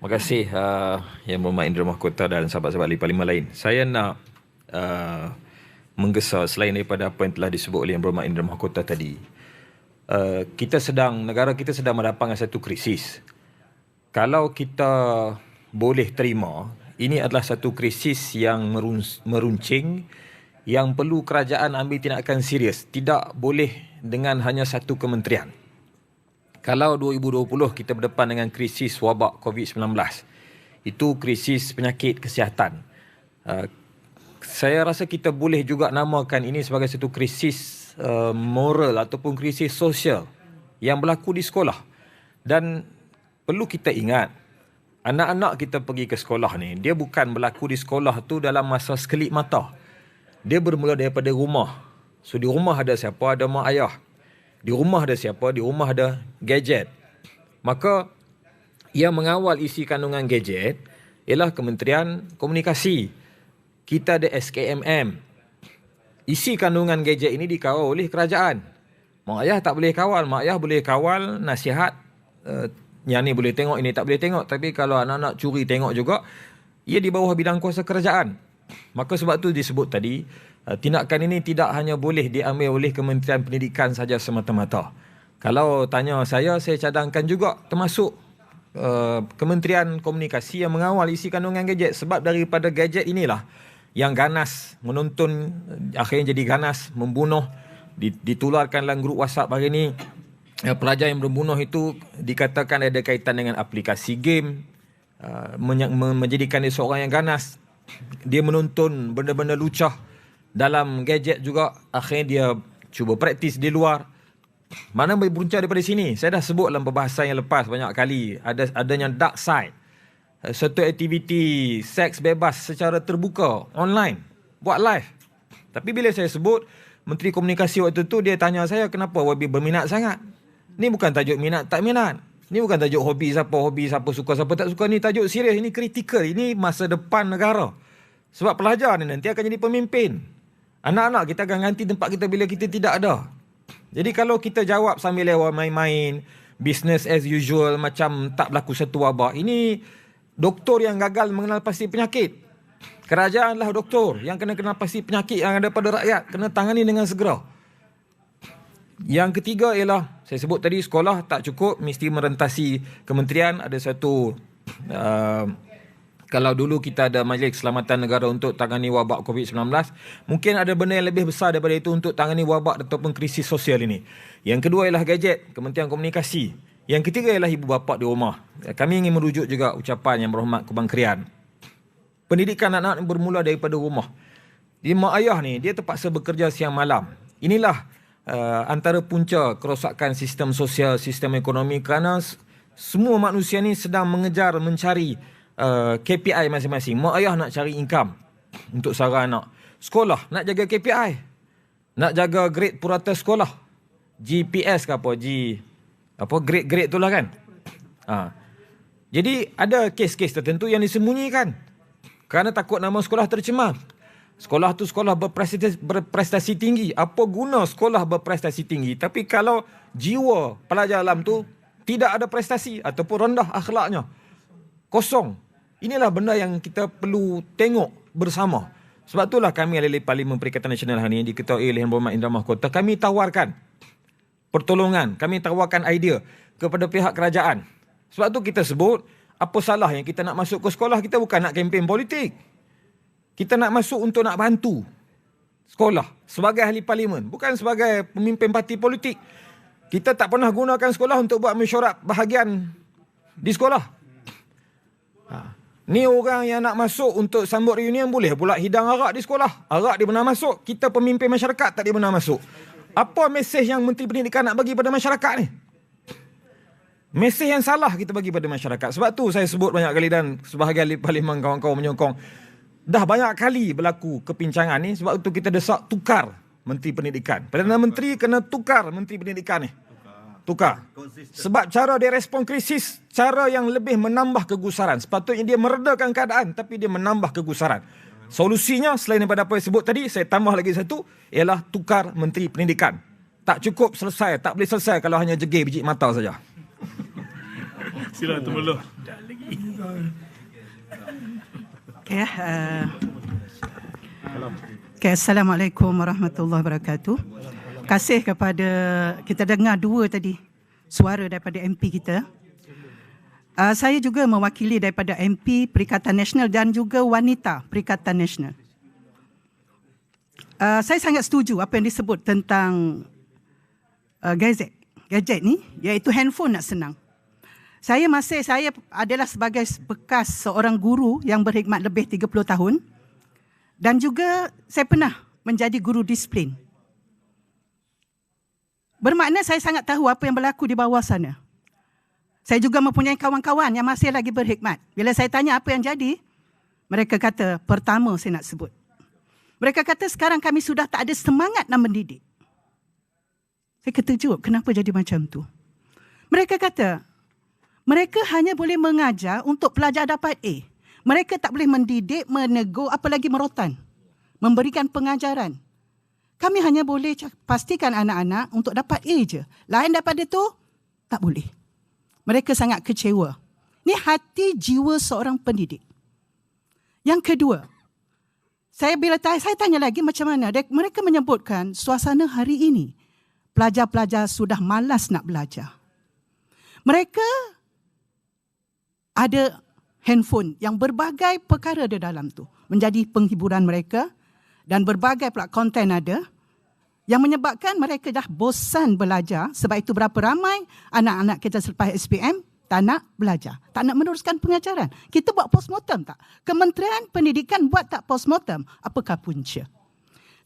Terima kasih uh, Yang Berhormat Indra Mahkota dan sahabat-sahabat ahli parlimen lain. Saya nak uh, menggesa selain daripada apa yang telah disebut oleh Yang Berhormat Indra Mahkota tadi. Uh, kita sedang, negara kita sedang mendapatkan satu krisis. Kalau kita boleh terima, ini adalah satu krisis yang meruncing yang perlu kerajaan ambil tindakan serius. Tidak boleh dengan hanya satu kementerian. Kalau 2020 kita berdepan dengan krisis wabak COVID-19, itu krisis penyakit kesihatan. Uh, saya rasa kita boleh juga namakan ini sebagai satu krisis uh, moral ataupun krisis sosial yang berlaku di sekolah. Dan perlu kita ingat, anak-anak kita pergi ke sekolah ni, dia bukan berlaku di sekolah tu dalam masa sekelip mata. Dia bermula daripada rumah. So di rumah ada siapa? Ada mak ayah. Di rumah ada siapa? Di rumah ada gadget. Maka yang mengawal isi kandungan gadget ialah Kementerian Komunikasi. Kita ada SKMM. Isi kandungan gadget ini dikawal oleh kerajaan. Mak ayah tak boleh kawal. Mak ayah boleh kawal nasihat. Uh, yang ni boleh tengok, ini tak boleh tengok. Tapi kalau anak-anak curi tengok juga, ia di bawah bidang kuasa kerajaan. Maka sebab tu disebut tadi, tindakan ini tidak hanya boleh diambil oleh Kementerian Pendidikan saja semata-mata. Kalau tanya saya, saya cadangkan juga termasuk uh, Kementerian Komunikasi yang mengawal isi kandungan gadget. Sebab daripada gadget inilah yang ganas menonton, akhirnya jadi ganas, membunuh, ditularkan dalam grup WhatsApp hari ini. Uh, pelajar yang membunuh itu dikatakan ada kaitan dengan aplikasi game, menjadikan dia seorang yang ganas. Dia menonton benda-benda lucah, dalam gadget juga akhirnya dia cuba praktis di luar. Mana boleh beruncang daripada sini? Saya dah sebut dalam perbahasan yang lepas banyak kali ada adanya dark side. Satu aktiviti seks bebas secara terbuka online buat live. Tapi bila saya sebut menteri komunikasi waktu tu dia tanya saya kenapa Wabi berminat sangat? Ni bukan tajuk minat tak minat. Ni bukan tajuk hobi siapa hobi siapa suka siapa tak suka. Ni tajuk serius ini kritikal ini masa depan negara. Sebab pelajar ni nanti akan jadi pemimpin Anak-anak kita akan ganti tempat kita bila kita tidak ada. Jadi kalau kita jawab sambil lewat main-main, business as usual macam tak berlaku satu wabak. Ini doktor yang gagal mengenal pasti penyakit. Kerajaanlah doktor yang kena kenal pasti penyakit yang ada pada rakyat. Kena tangani dengan segera. Yang ketiga ialah, saya sebut tadi sekolah tak cukup, mesti merentasi kementerian. Ada satu uh, kalau dulu kita ada Majlis Keselamatan Negara untuk tangani wabak COVID-19, mungkin ada benda yang lebih besar daripada itu untuk tangani wabak ataupun krisis sosial ini. Yang kedua ialah gadget, Kementerian Komunikasi. Yang ketiga ialah ibu bapa di rumah. Kami ingin merujuk juga ucapan yang berhormat Kubang Krian. Pendidikan anak-anak bermula daripada rumah. Di mak ayah ni, dia terpaksa bekerja siang malam. Inilah uh, antara punca kerosakan sistem sosial, sistem ekonomi kerana semua manusia ni sedang mengejar, mencari uh, KPI masing-masing. Mak ayah nak cari income untuk seorang anak. Sekolah nak jaga KPI. Nak jaga grade purata sekolah. GPS ke apa? G apa grade-grade tu lah kan? Ha. Jadi ada kes-kes tertentu yang disembunyikan. Kerana takut nama sekolah tercemar. Sekolah tu sekolah berprestasi, berprestasi tinggi. Apa guna sekolah berprestasi tinggi? Tapi kalau jiwa pelajar dalam tu tidak ada prestasi ataupun rendah akhlaknya. Kosong. Inilah benda yang kita perlu tengok bersama. Sebab itulah kami ahli Parlimen Perikatan Nasional hari ini diketuai oleh Yang Berhormat Indra Mahkota. Kami tawarkan pertolongan, kami tawarkan idea kepada pihak kerajaan. Sebab tu kita sebut, apa salah yang kita nak masuk ke sekolah, kita bukan nak kempen politik. Kita nak masuk untuk nak bantu sekolah sebagai ahli parlimen, bukan sebagai pemimpin parti politik. Kita tak pernah gunakan sekolah untuk buat mesyuarat bahagian di sekolah. Ni orang yang nak masuk untuk sambut reunion boleh pula hidang arak di sekolah. Arak dia benar masuk. Kita pemimpin masyarakat tak dia benar masuk. Apa mesej yang Menteri Pendidikan nak bagi pada masyarakat ni? Mesej yang salah kita bagi pada masyarakat. Sebab tu saya sebut banyak kali dan sebahagian parlimen kawan-kawan menyokong. Dah banyak kali berlaku kepincangan ni. Sebab tu kita desak tukar Menteri Pendidikan. Perdana Menteri kena tukar Menteri Pendidikan ni tukar. Sebab cara dia respon krisis, cara yang lebih menambah kegusaran. Sepatutnya dia meredakan keadaan tapi dia menambah kegusaran. Solusinya selain daripada apa yang sebut tadi, saya tambah lagi satu, ialah tukar Menteri Pendidikan. Tak cukup selesai, tak boleh selesai kalau hanya jegir biji mata saja. Sila Tumuluh. Okay, uh, okay, Assalamualaikum warahmatullahi wabarakatuh. Kasih kepada kita dengar dua tadi suara daripada MP kita. Uh, saya juga mewakili daripada MP Perikatan Nasional dan juga wanita Perikatan Nasional. Uh, saya sangat setuju apa yang disebut tentang uh, gadget, gadget ni iaitu handphone nak senang. Saya masih saya adalah sebagai bekas seorang guru yang berkhidmat lebih 30 tahun dan juga saya pernah menjadi guru disiplin. Bermakna saya sangat tahu apa yang berlaku di bawah sana. Saya juga mempunyai kawan-kawan yang masih lagi berkhidmat. Bila saya tanya apa yang jadi, mereka kata, pertama saya nak sebut. Mereka kata sekarang kami sudah tak ada semangat nak mendidik. Saya keterkejut, kenapa jadi macam tu? Mereka kata, mereka hanya boleh mengajar untuk pelajar dapat A. Mereka tak boleh mendidik, menegur, apalagi merotan. Memberikan pengajaran. Kami hanya boleh pastikan anak-anak untuk dapat A je. Lain daripada itu, tak boleh. Mereka sangat kecewa. Ini hati jiwa seorang pendidik. Yang kedua, saya bila tanya, saya tanya lagi macam mana. Mereka menyebutkan suasana hari ini, pelajar-pelajar sudah malas nak belajar. Mereka ada handphone yang berbagai perkara di dalam tu menjadi penghiburan mereka dan berbagai pula konten ada yang menyebabkan mereka dah bosan belajar sebab itu berapa ramai anak-anak kita selepas SPM tak nak belajar, tak nak meneruskan pengajaran. Kita buat postmortem tak? Kementerian Pendidikan buat tak postmortem? Apakah punca?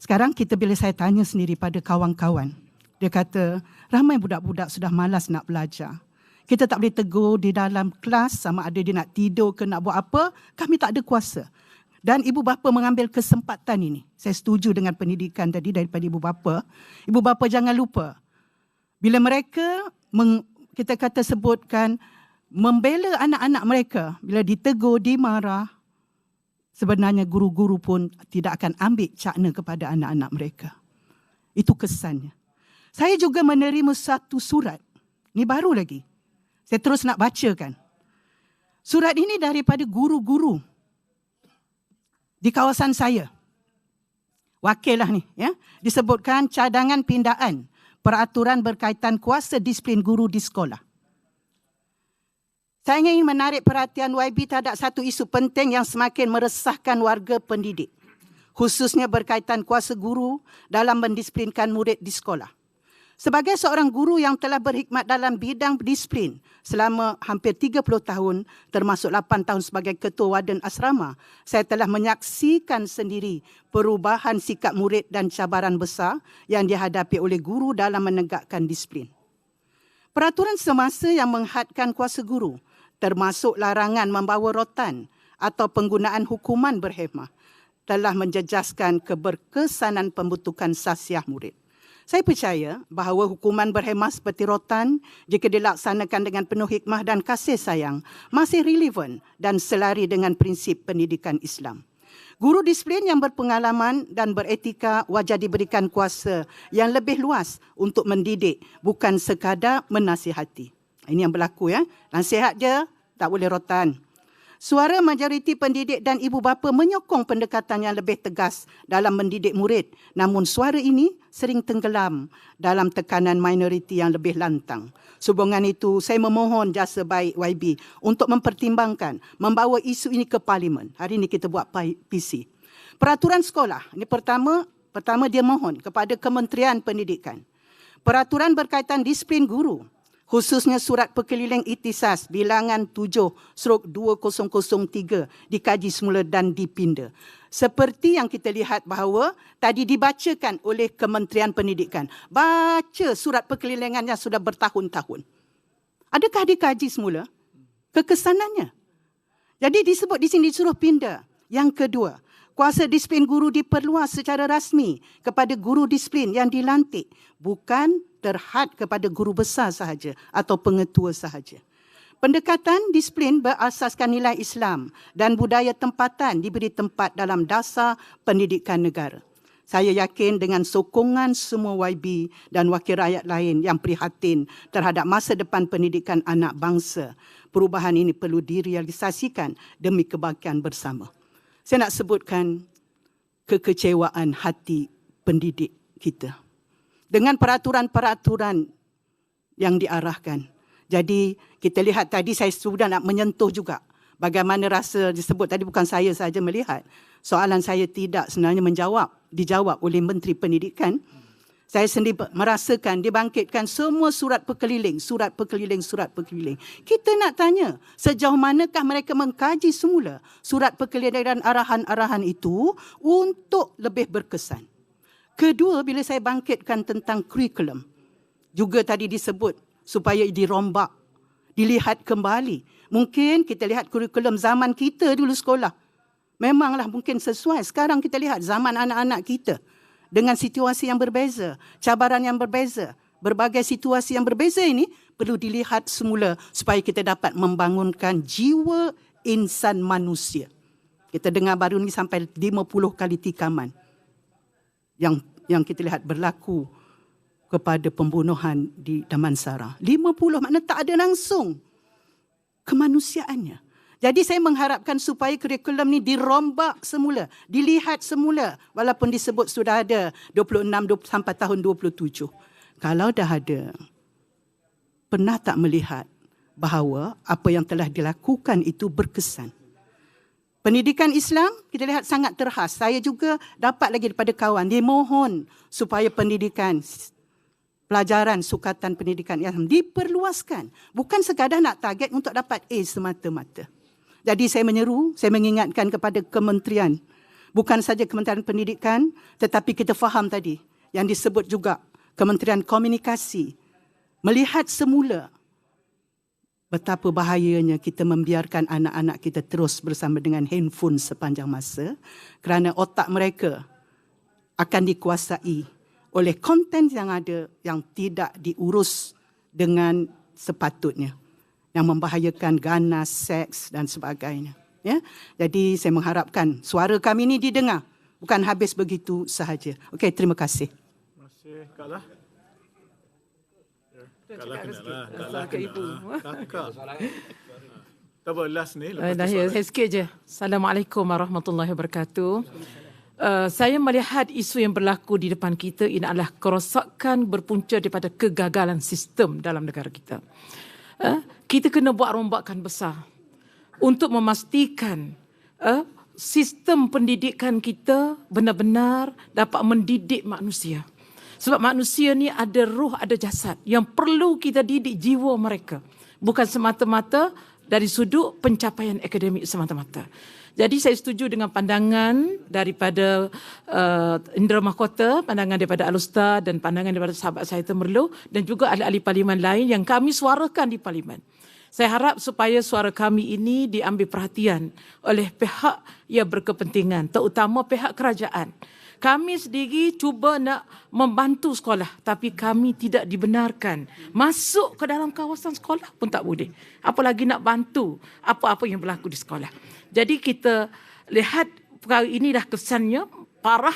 Sekarang kita bila saya tanya sendiri pada kawan-kawan, dia kata ramai budak-budak sudah malas nak belajar. Kita tak boleh tegur di dalam kelas sama ada dia nak tidur ke nak buat apa. Kami tak ada kuasa. Dan ibu bapa mengambil kesempatan ini. Saya setuju dengan pendidikan tadi daripada ibu bapa. Ibu bapa jangan lupa. Bila mereka meng, kita kata sebutkan membela anak-anak mereka. Bila ditegur, dimarah. Sebenarnya guru-guru pun tidak akan ambil cakna kepada anak-anak mereka. Itu kesannya. Saya juga menerima satu surat. Ini baru lagi. Saya terus nak bacakan. Surat ini daripada guru-guru di kawasan saya. Wakil lah ni. Ya. Disebutkan cadangan pindaan peraturan berkaitan kuasa disiplin guru di sekolah. Saya ingin menarik perhatian YB terhadap satu isu penting yang semakin meresahkan warga pendidik. Khususnya berkaitan kuasa guru dalam mendisiplinkan murid di sekolah. Sebagai seorang guru yang telah berhikmat dalam bidang disiplin selama hampir 30 tahun termasuk 8 tahun sebagai ketua waden asrama, saya telah menyaksikan sendiri perubahan sikap murid dan cabaran besar yang dihadapi oleh guru dalam menegakkan disiplin. Peraturan semasa yang menghadkan kuasa guru termasuk larangan membawa rotan atau penggunaan hukuman berhemah telah menjejaskan keberkesanan pembentukan sasiah murid. Saya percaya bahawa hukuman berhemah seperti rotan jika dilaksanakan dengan penuh hikmah dan kasih sayang masih relevan dan selari dengan prinsip pendidikan Islam. Guru disiplin yang berpengalaman dan beretika wajar diberikan kuasa yang lebih luas untuk mendidik bukan sekadar menasihati. Ini yang berlaku ya. Nasihat je tak boleh rotan. Suara majoriti pendidik dan ibu bapa menyokong pendekatan yang lebih tegas dalam mendidik murid. Namun suara ini sering tenggelam dalam tekanan minoriti yang lebih lantang. Sehubungan itu, saya memohon jasa baik YB untuk mempertimbangkan membawa isu ini ke parlimen. Hari ini kita buat PC. Peraturan sekolah. Ini pertama, pertama dia mohon kepada Kementerian Pendidikan. Peraturan berkaitan disiplin guru khususnya surat perkeliling itisas bilangan 7 strok 2003 dikaji semula dan dipinda. Seperti yang kita lihat bahawa tadi dibacakan oleh Kementerian Pendidikan. Baca surat perkelilingannya sudah bertahun-tahun. Adakah dikaji semula? Kekesanannya. Jadi disebut di sini disuruh pindah. Yang kedua, kuasa disiplin guru diperluas secara rasmi kepada guru disiplin yang dilantik. Bukan terhad kepada guru besar sahaja atau pengetua sahaja. Pendekatan disiplin berasaskan nilai Islam dan budaya tempatan diberi tempat dalam dasar pendidikan negara. Saya yakin dengan sokongan semua YB dan wakil rakyat lain yang prihatin terhadap masa depan pendidikan anak bangsa, perubahan ini perlu direalisasikan demi kebaikan bersama. Saya nak sebutkan kekecewaan hati pendidik kita. Dengan peraturan-peraturan yang diarahkan. Jadi kita lihat tadi saya sudah nak menyentuh juga bagaimana rasa disebut tadi bukan saya saja melihat soalan saya tidak sebenarnya menjawab dijawab oleh Menteri Pendidikan. Saya sendiri merasakan dibangkitkan semua surat perkeliling, surat perkeliling, surat perkeliling. Kita nak tanya, sejauh manakah mereka mengkaji semula surat perkeliling dan arahan-arahan itu untuk lebih berkesan. Kedua, bila saya bangkitkan tentang kurikulum, juga tadi disebut supaya dirombak, dilihat kembali. Mungkin kita lihat kurikulum zaman kita dulu sekolah. Memanglah mungkin sesuai. Sekarang kita lihat zaman anak-anak kita dengan situasi yang berbeza, cabaran yang berbeza, berbagai situasi yang berbeza ini perlu dilihat semula supaya kita dapat membangunkan jiwa insan manusia. Kita dengar baru ni sampai 50 kali tikaman yang yang kita lihat berlaku kepada pembunuhan di Damansara. 50 makna tak ada langsung kemanusiaannya. Jadi saya mengharapkan supaya kurikulum ni dirombak semula, dilihat semula walaupun disebut sudah ada 26 sampai tahun 27. Kalau dah ada, pernah tak melihat bahawa apa yang telah dilakukan itu berkesan? Pendidikan Islam kita lihat sangat terhas. Saya juga dapat lagi daripada kawan dia mohon supaya pendidikan pelajaran sukatan pendidikan Islam diperluaskan. Bukan sekadar nak target untuk dapat A semata-mata. Jadi saya menyeru, saya mengingatkan kepada kementerian. Bukan saja Kementerian Pendidikan, tetapi kita faham tadi yang disebut juga Kementerian Komunikasi. Melihat semula betapa bahayanya kita membiarkan anak-anak kita terus bersama dengan handphone sepanjang masa kerana otak mereka akan dikuasai oleh konten yang ada yang tidak diurus dengan sepatutnya yang membahayakan ganas, seks dan sebagainya. Ya, jadi saya mengharapkan suara kami ini didengar, bukan habis begitu sahaja. Okey, terima kasih. Terima kasih, Kak Lah. Kak Lah kena lah. Kak Lah kena lah. Kakak. Tak apa, last ni. Uh, Lepas dah tu ya, soalan. saya sikit je. Assalamualaikum warahmatullahi wabarakatuh. Uh, saya melihat isu yang berlaku di depan kita ini adalah kerosakan berpunca daripada kegagalan sistem dalam negara kita. Uh, kita kena buat rombakan besar untuk memastikan uh, sistem pendidikan kita benar-benar dapat mendidik manusia. Sebab manusia ni ada ruh, ada jasad yang perlu kita didik jiwa mereka. Bukan semata-mata dari sudut pencapaian akademik semata-mata. Jadi saya setuju dengan pandangan daripada uh, Indra Mahkota, pandangan daripada Alusta dan pandangan daripada sahabat saya Temerloh dan juga ahli-ahli parlimen lain yang kami suarakan di parlimen. Saya harap supaya suara kami ini diambil perhatian oleh pihak yang berkepentingan, terutama pihak kerajaan. Kami sendiri cuba nak membantu sekolah tapi kami tidak dibenarkan masuk ke dalam kawasan sekolah pun tak boleh. Apalagi nak bantu apa-apa yang berlaku di sekolah. Jadi kita lihat perkara ini dah kesannya parah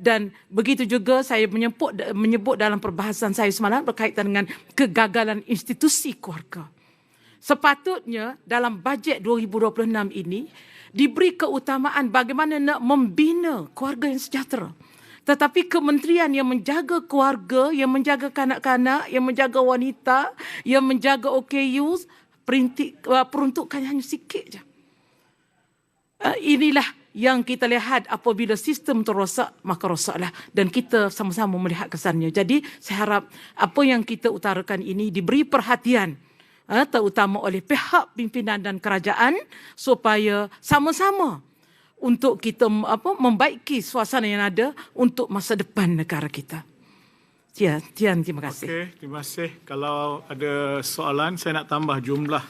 dan begitu juga saya menyebut menyebut dalam perbahasan saya semalam berkaitan dengan kegagalan institusi keluarga. Sepatutnya dalam bajet 2026 ini diberi keutamaan bagaimana nak membina keluarga yang sejahtera. Tetapi kementerian yang menjaga keluarga, yang menjaga kanak-kanak, yang menjaga wanita, yang menjaga OKU, uh, peruntukannya hanya sikit je. Uh, inilah yang kita lihat apabila sistem terosak, maka rosaklah. Dan kita sama-sama melihat kesannya. Jadi saya harap apa yang kita utarakan ini diberi perhatian uh, terutama oleh pihak pimpinan dan kerajaan supaya sama-sama untuk kita apa membaiki suasana yang ada untuk masa depan negara kita. Tian, Tian terima kasih. Okey, terima kasih. Kalau ada soalan, saya nak tambah jumlah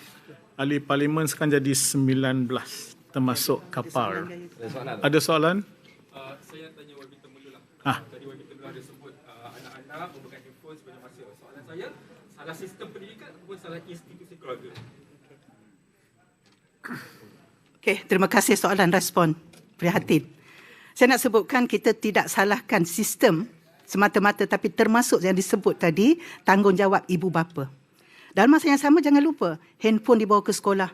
ahli parlimen sekarang jadi 19 termasuk kapal. Ada soalan? Uh, saya nak tanya Wabi Temerloh lah. Ah. Tadi Wabi Temerloh ada sebut uh, anak-anak memegang handphone sepanjang masa. Soalan saya, salah sistem pendidikan ataupun salah institusi keluarga? Okey, terima kasih soalan respon. Prihatin. Saya nak sebutkan kita tidak salahkan sistem semata-mata tapi termasuk yang disebut tadi tanggungjawab ibu bapa. Dalam masa yang sama jangan lupa handphone dibawa ke sekolah.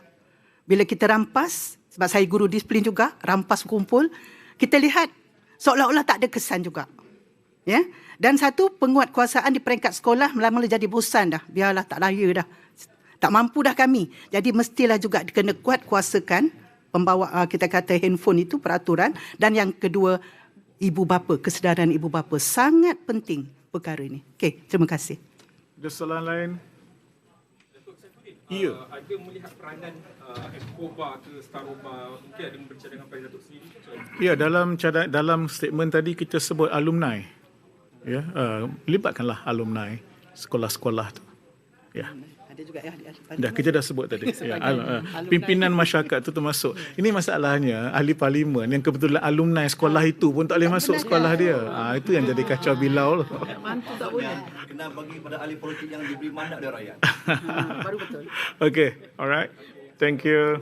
Bila kita rampas, sebab saya guru disiplin juga, rampas kumpul, kita lihat seolah-olah tak ada kesan juga. Ya. Dan satu penguat kuasaan di peringkat sekolah mula-mula jadi bosan dah. Biarlah tak laya dah. Tak mampu dah kami. Jadi mestilah juga kena kuat kuasakan pembawa uh, kita kata handphone itu peraturan dan yang kedua ibu bapa kesedaran ibu bapa sangat penting perkara ini. Okey, terima kasih. Ada soalan lain? Ya. Uh, ada melihat peranan uh, Eskoba ke Staroba mungkin ada berbincang dengan Pak Datuk sendiri? Ya, dalam dalam statement tadi kita sebut alumni. Ya, uh, libatkanlah alumni sekolah-sekolah tu. Ya. Ada juga ya Dah kita dah sebut tadi. Ya, al, uh, pimpinan masyarakat tu termasuk. Ini masalahnya ahli parlimen yang kebetulan alumni sekolah itu pun tak boleh masuk sekolah dia. Ah itu yang jadi kacau bilau. tu. Mantu tak boleh. kena bagi pada ahli politik yang diberi mandat oleh rakyat. Baru betul. Okay, alright. Thank you.